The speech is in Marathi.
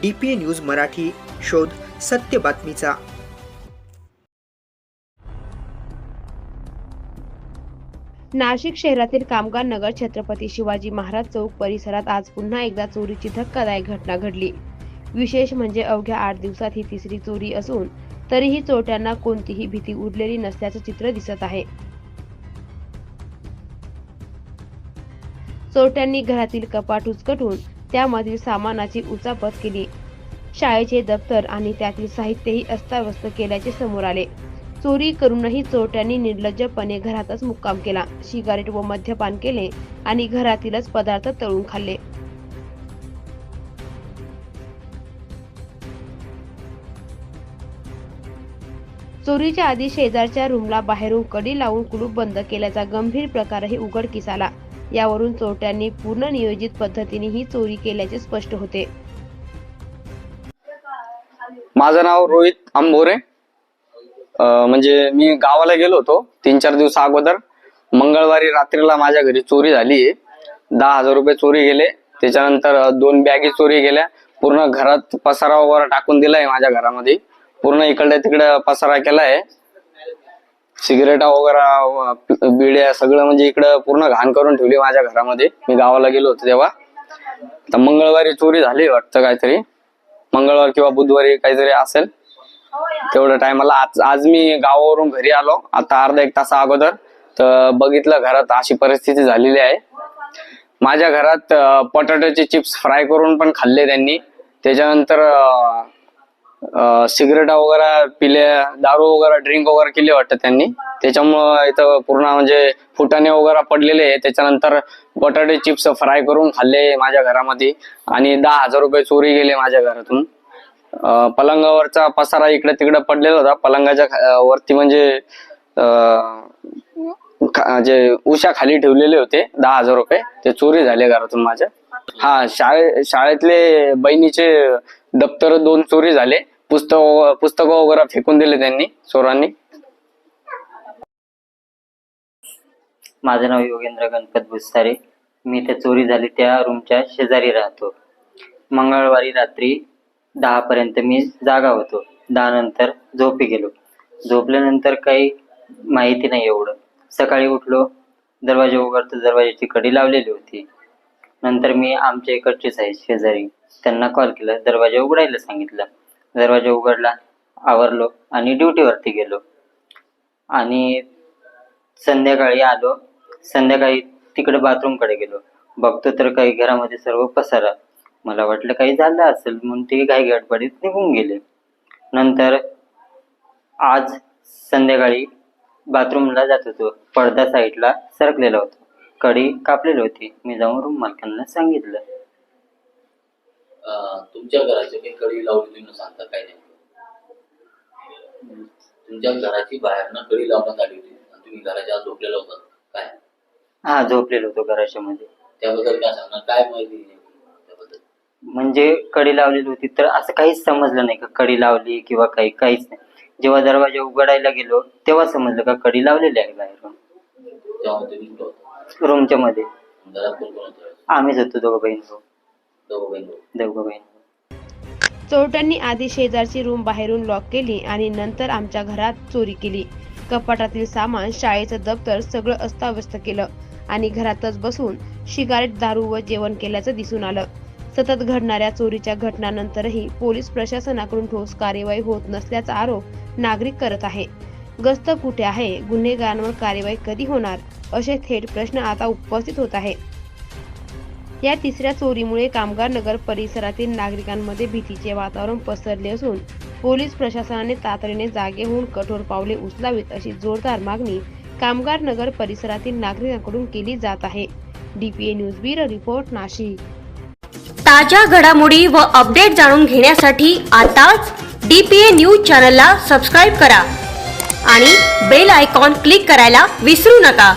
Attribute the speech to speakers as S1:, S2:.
S1: डी पी न्यूज मराठी शोध सत्य बातमीचा.
S2: नाशिक शहरातील कामगार नगर छत्रपती शिवाजी महाराज चौक परिसरात आज पुन्हा एकदा चोरीची धक्कादायक घटना घडली. विशेष म्हणजे अवघ्या आठ दिवसात ही तिसरी चोरी असून तरीही चोरट्यांना कोणतीही भीती उरलेली नसल्याचं चित्र दिसत आहे. चोरट्यांनी घरातील कपाट उचकटून त्यामधील सामानाची उचापत केली. शाळेचे दप्तर आणि त्यातील साहित्यही अस्ताव्यस्त केल्याचे समोर आले. चोरी करूनही चोरट्यांनी निर्लज्जपणे घरातच मुक्काम केला. सिगारेट व मद्यपान केले आणि घरातीलच पदार्थ तळून खाल्ले. चोरीच्या आधी शेजारच्या रूमला बाहेरून कडी लावून कुलूप बंद केल्याचा गंभीर प्रकारही उघडकीस आला. यावरून चोरट्यांनी पूर्ण नियोजित पद्धतीने ही चोरी केल्याचे स्पष्ट होते.
S3: माझं नाव रोहित आंबोरे म्हणजे मी गावाला गेलो होतो तीन चार दिवस अगोदर. मंगळवारी रात्रीला माझ्या घरी चोरी झाली. दहा हजार रुपये चोरी गेले. त्याच्यानंतर दोन बॅगी चोरी गेल्या. पूर्ण घरात पसारा वगैरे टाकून दिलाय माझ्या घरामध्ये. पूर्ण इकडे तिकडे पसारा केलाय. सिगरेटा वगैरे बिड्या सगळं म्हणजे इकडं पूर्ण घाण करून ठेवली माझ्या घरामध्ये. मी गावाला गेलो होतो तेव्हा. तर मंगळवारी चोरी झाली वाटतं काहीतरी. मंगळवार किंवा बुधवारी काहीतरी असेल. तेवढं टायमाला आज आज मी गावावरून घरी आलो. आता अर्धा एक तासा अगोदर. तर बघितलं घरात अशी परिस्थिती झालेली आहे. माझ्या घरात बटाट्याचे चिप्स फ्राय करून पण खाल्ले त्यांनी. त्याच्यानंतर सिगरेटा वगैरे पिल्या दारू वगैरे ड्रिंक वगैरे केली वाटतं त्यांनी. त्याच्यामुळं इथं पूर्ण म्हणजे फुटाणे वगैरे पडलेले त्याच्यानंतर बटाटे चिप्स फ्राय करून खाल्ले माझ्या घरामध्ये. आणि दहा हजार रुपये चोरी गेले माझ्या घरातून. पलंगावरचा पसारा इकडे तिकडे पडलेला होता. पलंगाच्या वरती म्हणजे जे उशा खाली ठेवलेले होते दहा हजार रुपये. ते चोरी झाले घरातून माझ्या. हा शाळे शाळेतले बहिणीचे दप्तर दोन चोरी झाले. पुस्तक पुस्तकं वगैरे फेकून दिले त्यांनी चोरांनी.
S4: माझं नाव योगेंद्र गणपत भुसारे मी त्या चोरी झाली त्या रूमच्या शेजारी राहतो. मंगळवारी रात्री दहा पर्यंत मी जागा होतो. दहा नंतर झोपी गेलो. झोपल्यानंतर काही माहिती नाही एवढं. सकाळी उठलो दरवाजा उघडतो दरवाजाची कडी लावलेली होती. नंतर मी आमच्या इकडचेच आहे शेजारी. त्यांना कॉल केला दरवाजा उघडायला सांगितलं. दरवाजा उघडला आवरलो आणि ड्युटीवरती गेलो. आणि संध्याकाळी आलो. संध्याकाळी तिकडे बाथरूमकडे गेलो. बघतो तर काही घरामध्ये सर्व पसारा. मला वाटलं काही झालं असेल म्हणून ते काही गडबडीत निघून गेले. नंतर आज संध्याकाळी बाथरूमला जात होतो. पडदा साईडला सरकलेला होता. कडी कापलेली होती. मी जाऊन रूम मालकांना सांगितलं.
S5: तुमच्या घराची काही कडी लावली तुम्ही सांगता काय नाही? तुमच्या घराची बाहेरनं कडी लावण्यात आली होती. आणि तुम्ही घराच्या आत झोपलेला होता. काय?
S4: हा झोपलेलो होतो घराच्या मध्ये.
S5: त्याबद्दल काय सांगणार? काय माहिती त्याबद्दल?
S4: म्हणजे कडी लावलेली होती तर असं काहीच समजलं नाही का? कडी लावली किंवा काही काहीच नाही. जेव्हा दरवाजा उघडायला गेलो तेव्हा समजलं का कडी लावलेली आहे बाहेरून
S5: तेव्हा तुम्ही कुठं होता?
S4: रूमच्या मध्ये.
S5: घरात कोण कोण होतं?
S4: आम्हीच होतो दोघं बहीण भाऊ.
S5: दोघं
S2: चोरट्यांनी आधी शेजारची रूम बाहेरून लॉक केली आणि नंतर आमच्या घरात चोरी केली. कपाटातील सामान शाळेचं दप्तर सगळं अस्ताव्यस्त केलं आणि घरातच बसून शिगारेट दारू व जेवण केल्याचं दिसून आलं. सतत घडणाऱ्या चोरीच्या घटनांनंतरही पोलीस प्रशासनाकडून ठोस कार्यवाही होत नसल्याचा आरोप नागरिक करत आहे. गस्त कुठे आहे? गुन्हेगारांवर कार्यवाही कधी होणार? असे थेट प्रश्न आता उपस्थित होत आहे या तिसऱ्या चोरीमुळे कामगार नगर परिसरातील नागरिकांमध्ये भीतीचे वातावरण पसरले असून पोलीस प्रशासनाने तातडीने जागे होऊन कठोर पावले उचलावीत अशी जोरदार मागणी कामगार नगर परिसरातील नागरिकांकडून केली जात आहे. DPA news bureau report Nashik.
S6: ताज्या घडामोडी व अपडेट जाणून घेण्यासाठी आताच डी पी ए न्यूज चॅनलला सबस्क्राईब करा आणि बेल आयकॉन क्लिक करायला विसरू नका.